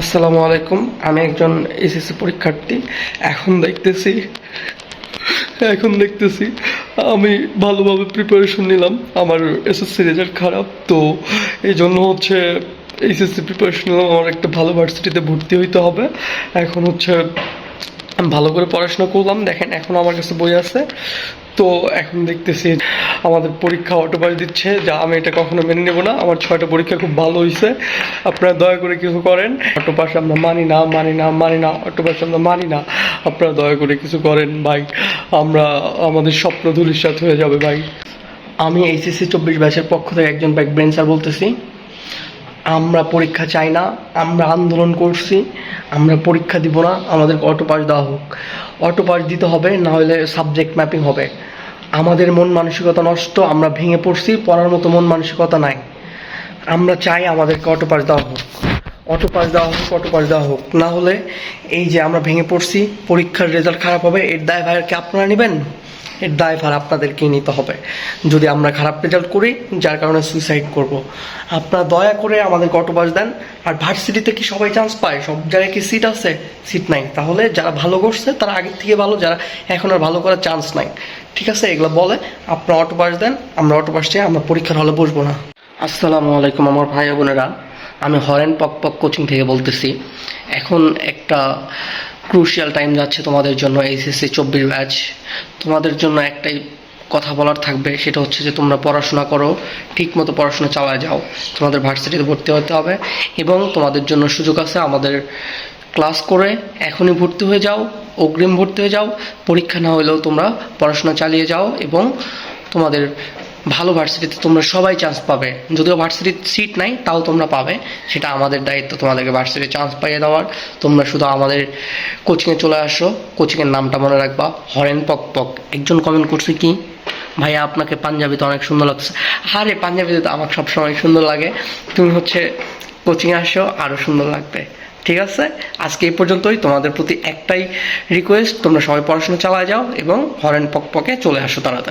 আসসালামু আলাইকুম। আমি একজন এসএসসি পরীক্ষার্থী। এখন দেখতেছি এখন দেখতেছি, আমি ভালোভাবে প্রিপারেশন নিলাম। আমার এসএসসি রেজাল্ট খারাপ, তো এই জন্য হচ্ছে এইচএসসি প্রিপারেশন নিলাম। আমার একটা ভালো ভার্সিটিতে ভর্তি হইতে হবে। এখন হচ্ছে ভালো করে পড়াশোনা করলাম। দেখেন, এখন আমার কাছে বই আছে। তো এখন দেখতেছি আমাদের পরীক্ষা অটোপাস দিচ্ছে, যা আমি এটা কখনো মেনে নেব না। আমার ছয়টা পরীক্ষা খুব ভালো হয়েছে আপনারা দয়া করে কিছু করেন। অটোপাস আমরা মানি না মানি না মানি না, অটোপাস আমরা মানি না। আপনারা দয়া করে কিছু করেন, ভাই। আমরা, আমাদের স্বপ্ন ধূলিসাৎ হয়ে যাবে, ভাই। আমি এইচএসসি চব্বিশ ব্যাচের পক্ষ থেকে একজন ব্যাক বেঞ্চার বলতেছি। আমরা পরীক্ষা চাই না, আমরা আন্দোলন করছি, আমরা পরীক্ষা দিব না, আমাদেরকে অটো পাস দেওয়া হোক। অটো পাস দিতে হবে, না হলে সাবজেক্ট ম্যাপিং হবে। আমাদের মন মানসিকতা নষ্ট, আমরা ভেঙে পড়ছি, পড়ার মতো মন মানসিকতা নাই। আমরা চাই আমাদেরকে অটো দেওয়া হোক। অটো পাস দেওয়া হোক, অটো পাস দেওয়া হোক, না হলে এই যে আমরা ভেঙে পড়ছি, পরীক্ষার রেজাল্ট খারাপ হবে, এর দায় ভাইয়ারকে আপনারা নেবেন? এর দায় দায়ভার আপনাদেরকেই নিতে হবে। যদি আমরা খারাপ রেজাল্ট করি, যার কারণে সুইসাইড করব। আপনারা দয়া করে আমাদেরকে অটোবাস দেন। আর ভার্সিটিতে কি সবাই চান্স পায়? সব জায়গায় কি সিট আছে? সিট নাই। তাহলে যারা ভালো করছে, তারা আগের থেকে ভালো, যারা এখন আর ভালো করার চান্স নাই। ঠিক আছে? এগুলো বলে আপনারা অটোবাস দেন, আমরা অটোবাস চাই আমরা পরীক্ষার হলে বসবো না। আসসালামু আলাইকুম আমার ভাই বোনেরা। আমি হরেন পক পক কোচিং থেকে বলতেছি। এখন একটা ক্রুশিয়াল টাইম যাচ্ছে তোমাদের জন্য এইচএসসি চব্বিশ ব্যাচ তোমাদের জন্য একটাই কথা বলার থাকবে, সেটা হচ্ছে যে তোমরা পড়াশোনা করো ঠিক মতো পড়াশোনা চালায় যাও। তোমাদের ভার্সিটিতে ভর্তি হতে হবে এবং তোমাদের জন্য সুযোগ আছে আমাদের ক্লাস করে এখনই ভর্তি হয়ে যাও, অগ্রিম ভর্তি হয়ে যাও। পরীক্ষা না হলেও তোমরা পড়াশোনা চালিয়ে যাও এবং তোমাদের ভালো ভার্সিটিতে তোমরা সবাই চান্স পাবে। যদিও ভার্সিটির সিট নাই, তাও তোমরা পাবে। সেটা আমাদের দায়িত্ব, তোমাদেরকে ভার্সিটির চান্স পাইয়ে দেওয়ার। তোমরা শুধু আমাদের কোচিংয়ে চলে আসো। কোচিংয়ের নামটা মনে রাখবা, হরেন পক পক। একজন কমেন্ট করছে কি, ভাইয়া, আপনাকে পাঞ্জাবিতে অনেক সুন্দর লাগছে। আরে, পাঞ্জাবিতে তো আমাকে সবসময় সুন্দর লাগে। তুমি হচ্ছে কোচিংয়ে আসো আরও সুন্দর লাগবে। ঠিক আছে? আজকে এই পর্যন্তই। তোমাদের প্রতি একটাই রিকোয়েস্ট তোমরা সবাই পড়াশোনা চালায় যাও এবং হরেন পক পকে চলে আসো তাড়াতাড়ি।